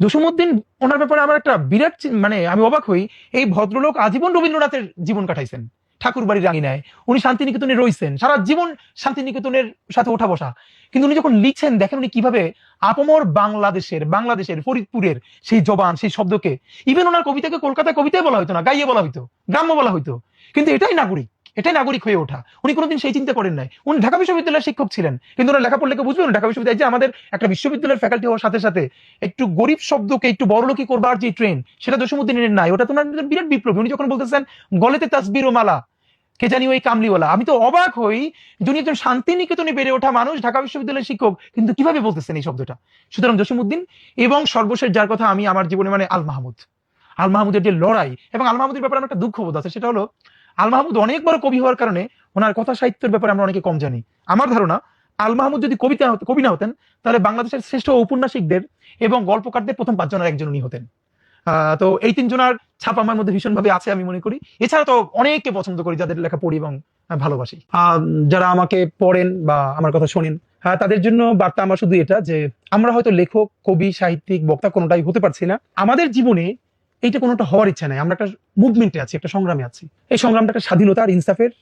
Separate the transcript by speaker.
Speaker 1: জসীমউদ্দিন ওনার ব্যাপারে আমার একটা বিরাট মানে আমি অবাক হই। এই ভদ্রলোক আজীবন রবীন্দ্রনাথের জীবন কাটাইছেন। ঠাকুর বাড়ির রাঙিনায়। উনি শান্তিনিকেতনে রয়েছেন সারা জীবন শান্তিনিকেতনের সাথে ওঠা বসা। কিন্তু উনি যখন লিখছেন, দেখেন উনি কীভাবে আপমর বাংলাদেশের বাংলাদেশের, ফরিদপুরের সেই জবান, সেই শব্দকে ইভেন ওনার কবিতাকে কলকাতায় কবিতায় বলা হতো না, গাইয়ে বলা হতো গ্রাম্য বলা হতো কিন্তু এটাই নাগরিক। এটাই নাগরিক হয়ে ওঠা। উনি কোনোদিন সেই চিন্তা করেন নাই। উনি ঢাকা বিশ্ববিদ্যালয়ের শিক্ষক ছিলেন। কিন্তু ওনার লেখা বুঝবেন ঢাকা বিশ্ববিদ্যালয় যে আমাদের একটা বিশ্ববিদ্যালয়ের ফ্যাকাল্টি হওয়ার সাথে সাথে একটু গরিব শব্দকে একটু বড়লোকি করবার যে ট্রেন সেটা জসীমউদ্দিনের নাই। ওটা তোমার বিরাট বিপ্লবী। উনি যখন বলতেছেন, গলেতে তাসবির ও মালা কে জানি ওই কামলিওয়ালা। আমি তো অবাক হই যে উনি একজন শান্তিনিকেতনে বেড়ে ওঠা মানুষ, ঢাকা বিশ্ববিদ্যালয়ের শিক্ষক, কিন্তু কীভাবে বলতেছেন এই শব্দটা? সুতরাং জসীমউদ্দিন এবং সর্বশেষ যার কথা আমি আমার জীবনে মানে আল মাহমুদ। আল মাহমুদের যে লড়াই এবং আল মাহমুদের ব্যাপারে আমার একটা দুঃখ বোধ আছে। সেটা হলো আল মাহমুদ অনেক বড় কবি হওয়ার কারণে ওনার কথা সাহিত্যের ব্যাপারে আমরা অনেকে কম জানি। আমার ধারণা, আল মাহমুদ যদি কবিতা কবি না হতেন, তাহলে বাংলাদেশের শ্রেষ্ঠ ঔপন্যাসিকদের এবং গল্পকারদের প্রথম পাঁচজনের একজন উনি হতেন। তো এই তিনজনের ছাপ আমার মধ্যে ভীষণভাবে আছে আমি মনে করি। এছাড়া তো অনেককে পছন্দ করি যাদের লেখা পড়ি এবং ভালোবাসি। যারা আমাকে পড়েন বা আমার কথা শোনেন হ্যাঁ তাদের জন্য বার্তা আমার শুধু এটা যে, আমরা হয়তো লেখক, কবি, সাহিত্যিক, বক্তা কোনোটাই হতে পারছি না। আমাদের জীবনে এইটা কোনোটা হওয়ার ইচ্ছা নাই। আমরা একটা মুভমেন্টে আছি, একটা সংগ্রামে আছি। এই সংগ্রামটা একটা স্বাধীনতা আর ইনসাফের